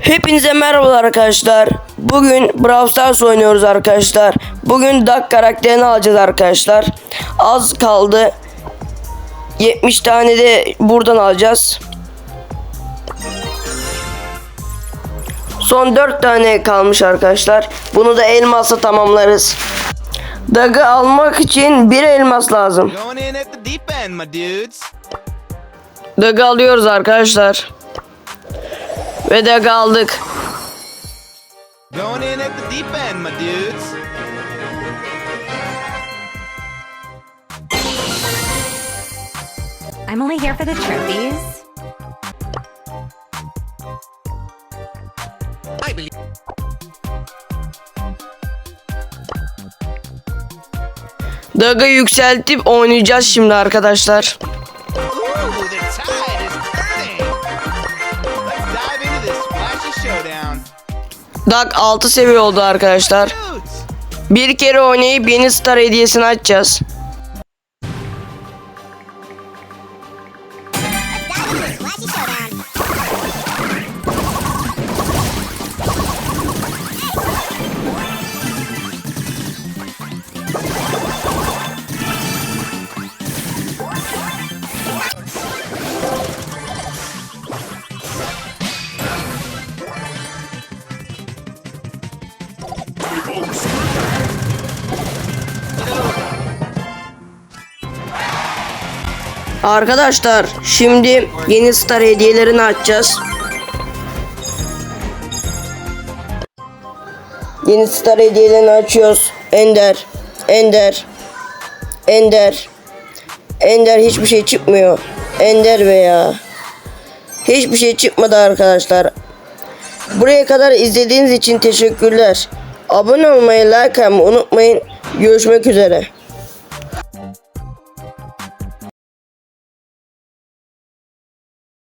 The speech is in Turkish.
Hepinize merhabalar arkadaşlar. Bugün Brawl Stars oynuyoruz arkadaşlar. Bugün Duck karakterini alacağız arkadaşlar. Az kaldı. 70 tane de buradan alacağız. Son 4 tane kalmış arkadaşlar. Bunu da elmasla tamamlarız. Duck'ı almak için bir elmas lazım. Duck'ı alıyoruz arkadaşlar. Ve Duck'ı aldık. Going in at the deep end, my dudes. I'm only here for the trophies. I believe. Duck'ı yükseltip oynayacağız şimdi arkadaşlar. Ooh, Duck 6 seviye oldu arkadaşlar. Bir kere oynayıp yeni star hediyesini açacağız. Arkadaşlar şimdi yeni star hediyelerini açacağız. Yeni star hediyelerini açıyoruz. Ender, Ender, Ender, Ender hiçbir şey çıkmıyor. Ender veya hiçbir şey çıkmadı arkadaşlar. Buraya kadar izlediğiniz için teşekkürler. Abone olmayı, like atmayı unutmayın. Görüşmek üzere.